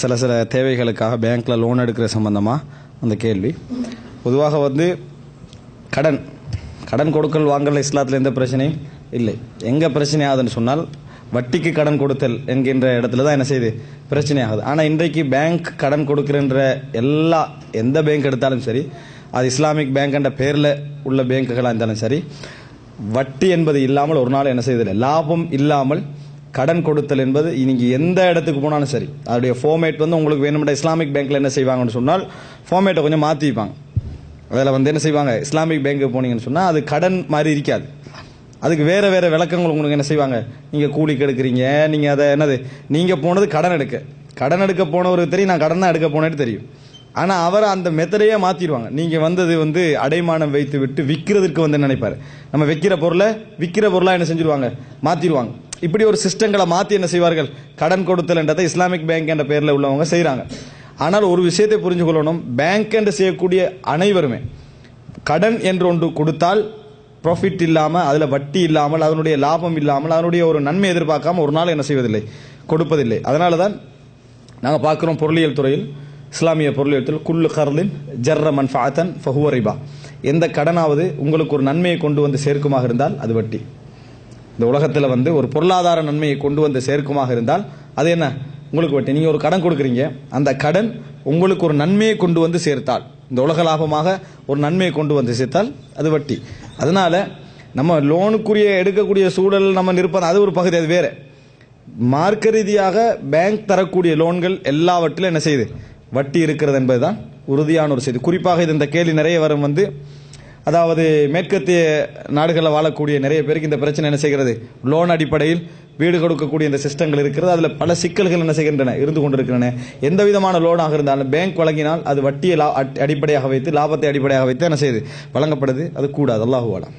சில சில தேவைகளுக்காக பேங்க்கில் லோன் எடுக்கிற சம்பந்தமாக அந்த கேள்வி. பொதுவாக வந்து கடன் கடன் கொடுக்கல் வாங்கல இஸ்லாத்தில் எந்த பிரச்சனையும் இல்லை. எங்கே பிரச்சனை ஆகுதுன்னு சொன்னால் வட்டிக்கு கடன் கொடுத்தல் என்கின்ற இடத்துல தான் என்ன செய்யுது பிரச்சனை ஆகுது ஆனால் இன்றைக்கு பேங்க் கடன் கொடுக்குறன்ற எல்லா எந்த பேங்க் எடுத்தாலும் சரி அது இஸ்லாமிக் பேங்க்ன்ற பேரில் உள்ள பேங்க்குகளாக இருந்தாலும் சரி வட்டி என்பது இல்லாமல் ஒரு நாள் என்ன செய்யதில்லை லாபம் இல்லாமல் கடன் கொடுத்தல் என்பது நீங்கள் எந்த இடத்துக்கு போனாலும் சரி. அதோடைய ஃபார்மேட் வந்து உங்களுக்கு வேணுமென்ற இஸ்லாமிக் பேங்க்கில் என்ன செய்வாங்கன்னு சொன்னால் ஃபார்மேட்டை கொஞ்சம் மாற்றி வைப்பாங்க. அதில் வந்து என்ன செய்வாங்க? இஸ்லாமிக் பேங்க்கு போனீங்கன்னு சொன்னால் அது கடன் மாதிரி இருக்காது. அதுக்கு வேறு வேறு விளக்கங்கள் உங்களுக்கு என்ன செய்வாங்க? நீங்கள் கூலிக்கு எடுக்கிறீங்க நீங்கள் அதை என்னது? நீங்கள் போனது கடன் எடுக்க. கடன் எடுக்க போனவருக்கு தெரியும் நான் கடன் தான் எடுக்க போனேன்னு தெரியும். ஆனால் அவர் அந்த மெத்தடையே மாற்றிடுவாங்க நீங்கள் வந்தது வந்து அடைமானம் வைத்து விட்டு விற்கிறதுக்கு வந்து நினைப்பார். நம்ம வைக்கிற பொருளை விற்கிற பொருளாக என்ன செஞ்சிருவாங்க? மாற்றிடுவாங்க இப்படி ஒரு சிஸ்டங்களை மாற்றி என்ன செய்வார்கள்? கடன் கொடுத்தல் என்றதை இஸ்லாமிக் பேங்க் என்ற பேரில் உள்ளவங்க செய்கிறாங்க ஆனால் ஒரு விஷயத்தை புரிஞ்சு கொள்ளணும் பேங்க் என்று செய்யக்கூடிய அனைவருமே கடன் என்று ஒன்று கொடுத்தால் ப்ராஃபிட் இல்லாமல் அதில் வட்டி இல்லாமல் அதனுடைய லாபம் இல்லாமல் அதனுடைய ஒரு நன்மை எதிர்பார்க்காம ஒரு நாள் என்ன செய்வதில்லை? கொடுப்பதில்லை. அதனால தான் நாங்கள் பார்க்குறோம் பொருளியல் துறையில் இஸ்லாமிய பொருளியத்தில் குல்லு கர்லின் ஜர்ர மன்ஃபாத்தன் எந்த கடனாவது உங்களுக்கு ஒரு நன்மையை கொண்டு வந்து சேர்க்குமாக இருந்தால் அது வட்டி. இந்த உலகத்தில் வந்து ஒரு பொருளாதார நன்மையை கொண்டு வந்து சேர்க்குமாக இருந்தால் அது என்ன? உங்களுக்கு வட்டி நீங்கள் ஒரு கடன் கொடுக்குறீங்க. அந்த கடன் உங்களுக்கு ஒரு நன்மையை கொண்டு வந்து சேர்த்தால் இந்த உலக லாபமாக ஒரு நன்மையை கொண்டு வந்து சேர்த்தால் அது வட்டி. அதனால் நம்ம லோனுக்குரிய எடுக்கக்கூடிய சூழல் நம்ம நிற்பது அது ஒரு பகுதி அது வேறு. மார்க்க ரீதியாக பேங்க் தரக்கூடிய லோன்கள் எல்லாவற்றிலும் என்ன செய்யுது? வட்டி இருக்கிறது என்பதுதான் உறுதியான ஒரு செய்தி. குறிப்பாக இது இந்த கேள்வி நிறைய வரும் வந்து அதாவது மேற்கத்திய நாடுகளில் வாழக்கூடிய நிறைய பேருக்கு இந்த பிரச்சனை என்ன செய்கிறது? லோன் அடிப்படையில் வீடு கொடுக்கக்கூடிய இந்த சிஸ்டங்கள் இருக்கிறது. அதில் பல சிக்கல்கள் என்ன செய்கின்றன? இருந்து கொண்டிருக்கின்றன. எந்த விதமான லோனாக இருந்தாலும் பேங்க் வழங்கினால் அது வட்டியை லா- அடிப்படையாக வைத்து லாபத்தை அடிப்படையாக வைத்து என்ன செய்யுது வழங்கப்படுது. அது கூடாது. அல்லாஹுவாலாம்